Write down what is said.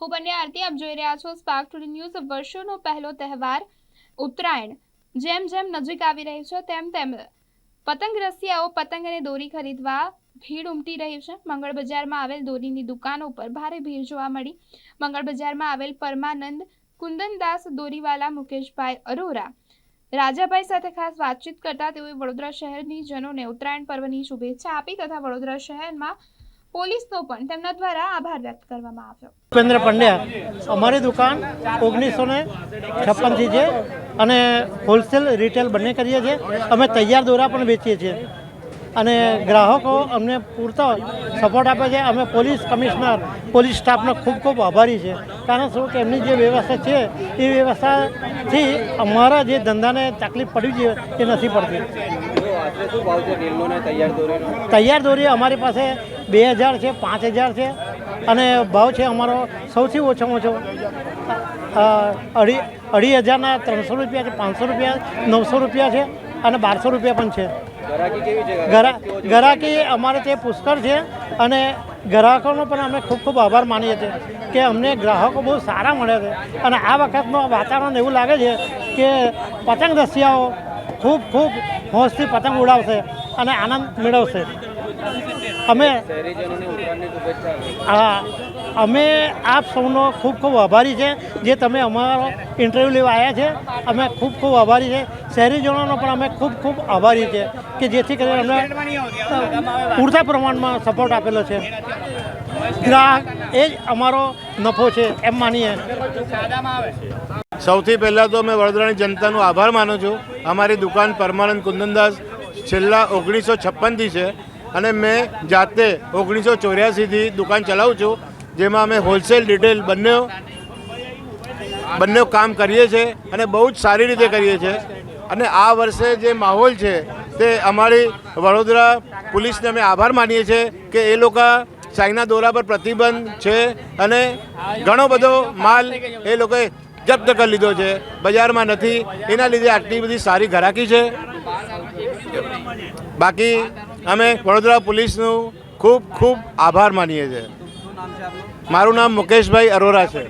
હું બંને આરતી, આપ જોઈ રહ્યા છો સ્પાર્ક ટુડે ન્યૂઝ વર્ષોનો પહેલો તહેવાર ઉત્તરાયણ. જેમ જેમ નજીક આવી રહી છે, તેમ તેમ પતંગ રસિયાઓ પતંગ અને દોરી ખરીદવા ભીડ ઉમટી રહી છે. મંગળ બજારમાં આવેલ દોરીની દુકાનો પર ભારે ભીડ જોવા મળી. મંગળ બજારમાં આવેલ પરમાનંદ, કુંદનદાસ, દોરીવાલા, મુકેશભાઈ અરોરા. રાજાભાઈ સાથે ખાસ વાતચીત કરતા તેઓએ વડોદરા શહેરની જનોને ઉત્તરાયણ પર્વની શુભેચ્છા આપી તથા વડોદરા શહેરમાં પોલીસનો પણ તેમના દ્વારા આભાર વ્યક્ત કરવામાં આવ્યો. ઉપેન્દ્ર પંડ્યા અમારી દુકાન ઓગણીસો ને છપ્પનથી છે અને હોલસેલ રિટેલ બંને કરીએ છીએ. અમે તૈયાર દોરા પણ વેચીએ છીએ. અને ગ્રાહકો અમને પૂરતો સપોર્ટ આપે છે. અમે પોલીસ કમિશનર પોલીસ સ્ટાફનો ખૂબ ખૂબ આભારી છે. કારણ શું કે એમની જે વ્યવસ્થા છે એ વ્યવસ્થાથી અમારા જે ધંધાને તકલીફ પડવી જોઈએ એ નથી પડતી. તૈયાર દોરી અમારી પાસે બે હજાર છે પાંચ હજાર છે. અને ભાવ છે અમારો સૌથી ઓછામાં ઓછો અઢી અઢી હજારના ત્રણસો રૂપિયા છે પાંચસો રૂપિયા નવસો રૂપિયા છે અને બારસો રૂપિયા પણ છે. ગ્રાહકી ગરા ગરાકી અમારે તે પુષ્કળ છે અને ગ્રાહકોનો પણ અમે ખૂબ ખૂબ આભાર માનીએ છીએ કે અમને ગ્રાહકો બહુ સારા મળે છે. અને આ વખતનું વાતાવરણ એવું લાગે છે કે પતંગ રસિયાઓ ખૂબ ખૂબ હોશથી પતંગ ઉડાવશે અને આનંદ મેળવશે. અમે હા અમે આપ સૌનો ખૂબ ખૂબ આભારી છે જે તમે અમારો ઇન્ટરવ્યૂ લેવા આવ્યા છે. અમે ખૂબ ખૂબ આભારી છે. શહેરીજનોનો પણ અમે ખૂબ ખૂબ આભારી છે કે જેથી કરીને અમને પૂરતા પ્રમાણમાં સપોર્ટ આપેલો છે. ગ્રાહક એ જ અમારો નફો છે એમ માનીએ. સૌથી પહેલાં તો મેં વડોદરાની જનતાનો આભાર માનું છું. અમારી દુકાન પરમાનંદ કુંદનદાસ છેલ્લા ઓગણીસો છપ્પનથી છે. અને મેં જાતે ઓગણીસો ચોર્યાસીથી દુકાન ચલાવું છું, જેમાં અમે હોલસેલ રિટેલ બંને બંને કામ કરીએ છીએ અને બહુ જ સારી રીતે કરીએ છીએ. અને આ વર્ષે જે માહોલ છે તે અમારી વડોદરા પોલીસને અમે આભાર માનીએ છીએ કે એ લોકો ચાઇના દોરા પર પ્રતિબંધ છે અને ઘણો બધો માલ એ લોકોએ જપ્ત કરી લીધો છે. બજારમાં નથી, એના લીધે આટલી બધી સારી ઘરાકી છે. બાકી અમે વડોદરા પોલીસનું ખૂબ ખૂબ આભાર માનીએ છીએ. મારું નામ મુકેશભાઈ અરોરા છે.